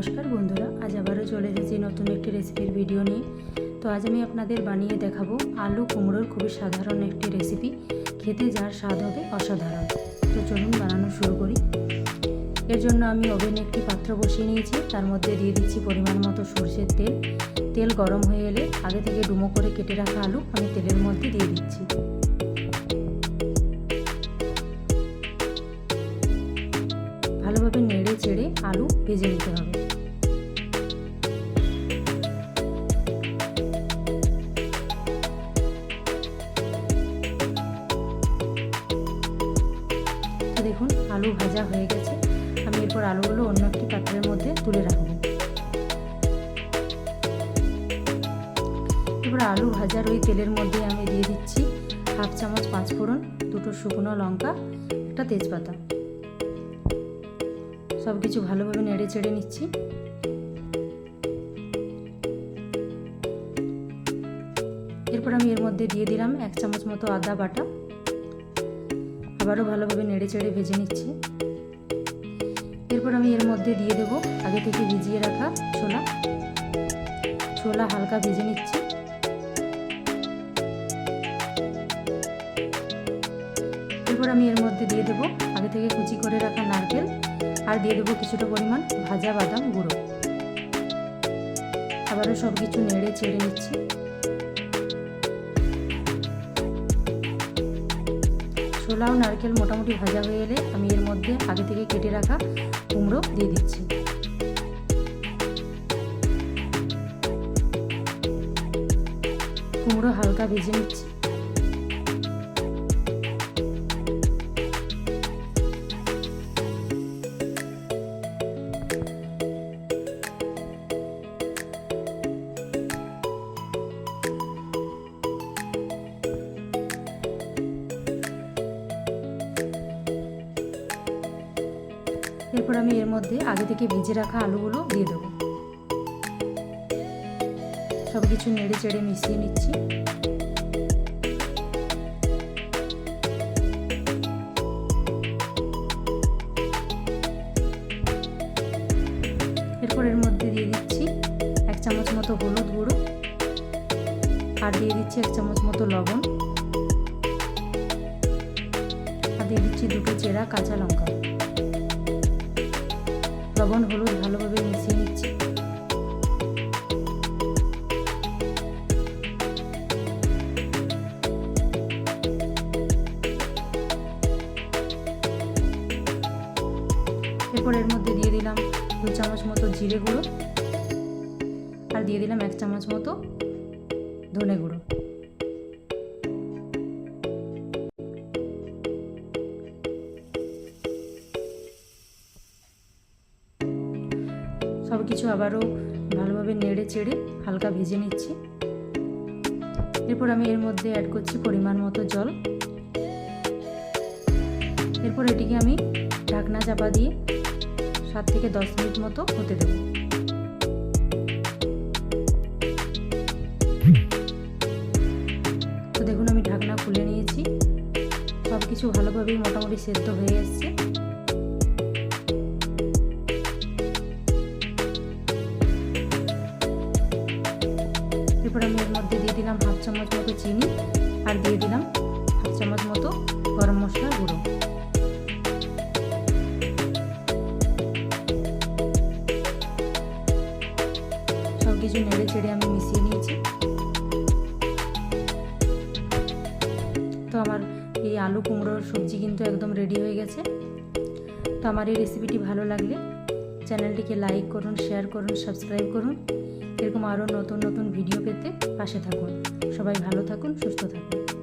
নমস্কার বন্ধুরা, আজ আবারও চলে এসেছি নতুন একটি রেসিপির ভিডিও নিয়ে। তো আজ আমি আপনাদের বানিয়ে দেখাবো আলু কুমড়োর খুবই সাধারণ একটি রেসিপি খেতে যার স্বাদ হবে অসাধারণ। তো চলুন বানানো শুরু করি। এর জন্য আমি ওভেনে একটি পাত্র বসিয়ে নিয়েছি। তার মধ্যে দিয়ে দিচ্ছি পরিমাণ মতো সর্ষের তেল। তেল গরম হয়ে এলে আগে থেকে ডুমো করে কেটে রাখা আলু আমি তেলের মধ্যে দিয়ে দিচ্ছি। ভালোভাবে নেড়ে চেড়ে আলু ভেজে নিতে হবে। দেখুন, আলু ভাজা হয়ে গেছে। আমি এরপর আলুগুলো অন্য একটি পাত্রের মধ্যে তুলে রাখব। এবার আলু ভাজার ওই তেলের মধ্যে আমি দিয়ে দিচ্ছি হাফ চামচ পাঁচফোড়ন, দুটো শুকনো লঙ্কা, একটা তেজপাতা। সব কিছু ভালোভাবে নেড়ে চেড়ে নিচ্ছি। এরপর আমি এর মধ্যে দিয়ে দিলাম এক চামচ মতো আদা বাটা। আবারও ভালোভাবে নেড়ে চেড়ে ভেজে নিচ্ছি। এরপর আমি এর মধ্যে দিয়ে দেবো আগে থেকে ভিজিয়ে রাখা ছোলা। ছোলা হালকা ভেজে নিচ্ছি। এরপর আমি এর মধ্যে দিয়ে দেবো আগে থেকে কুচি করে রাখা নারকেল। আর দিয়ে দেবো কিছুটা পরিমাণ ভাজা বাদাম গুঁড়ো। আবারও সব কিছু নেড়ে চেড়ে নিচ্ছি। ছোলা ও নারকেল মোটামুটি ভাজা হয়ে এলে আমি এর মধ্যে আগে থেকে কেটে রাখা কুমড়ো দিয়ে দিচ্ছি। কুমড়ো হালকা ভেজে নিচ্ছি। এরপর আমি এর মধ্যে আগে থেকে ভেজে রাখা আলুগুলো দিয়ে দেবো। সব কিছু নেড়ে চেড়ে মিশিয়ে নিচ্ছি। এরপর এর মধ্যে দিয়ে দিচ্ছি এক চামচ মতো হলুদ গুঁড়ো আর দিয়ে দিচ্ছি এক চামচ মতো লবণ। আর দিয়ে দিচ্ছি দুটো চেরা কাঁচা লঙ্কা। লবণ, হলুদ ভালোভাবে মিশিয়ে নিচ্ছি। এরপর এর মধ্যে দিয়ে দিলাম দু চামচ মতো জিরে গুঁড়ো আর দিয়ে দিলাম এক চামচ মতো ধনে গুঁড়ো। সব কিছু আবারও ভালোভাবে নেড়ে চেড়ে হালকা ভেজে নিচ্ছি। এরপর আমি এর মধ্যে অ্যাড করছি পরিমাণ মতো জল। এরপর এটিকে আমি ঢাকনা চাপা দিয়ে সাত থেকে দশ মিনিট মতো হতে দেব। তো দেখুন আমি ঢাকনা খুলে নিয়েছি। সব কিছু ভালোভাবেই মোটামুটি সেদ্ধ হয়ে এসছে। চামচ মতো চিনি আর দিয়ে দিলাম হাফ চামচ মতো গরম মশলার গুঁড়ো। সব কিছু নেড়ে চেড়ে আমি মিশিয়ে নিয়েছি। তো আমার এই আলু কুমড়োর সবজি কিন্তু একদম রেডি হয়ে গেছে। তো আমার এই রেসিপিটি ভালো লাগলে চ্যানেলটিকে লাইক করুন, শেয়ার করুন, সাবস্ক্রাইব করুন। এরকম আরও নতুন নতুন ভিডিও পেতে পাশে থাকুন। সবাই ভালো থাকুন, সুস্থ থাকুন।